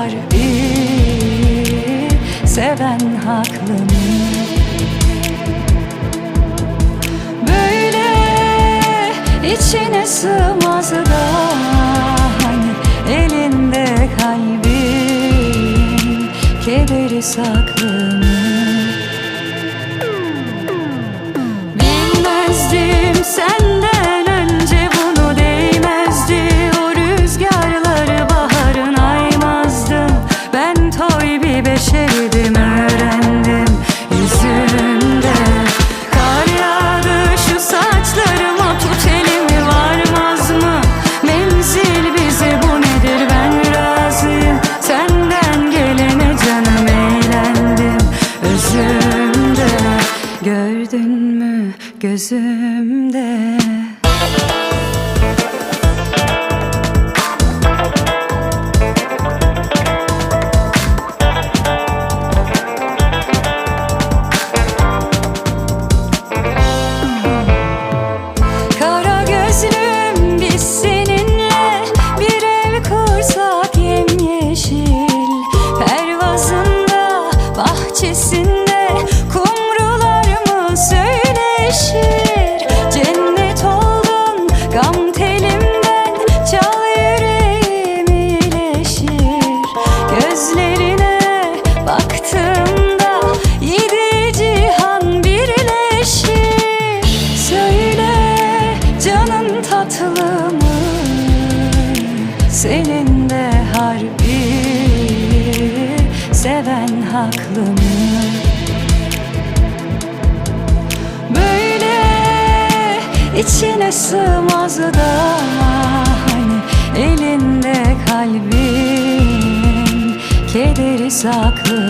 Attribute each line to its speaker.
Speaker 1: de harbi seven haklı mı? Böyle içine sığmaz da hani elinde kalbin kederi saklı mı? Gördün mü gözümde Gözlerine baktığımda yedi cihan birleşir Söyle canın tatlı mı? Senin de harbi seven haklı mı? Böyle içine sığmaz da kederi saklı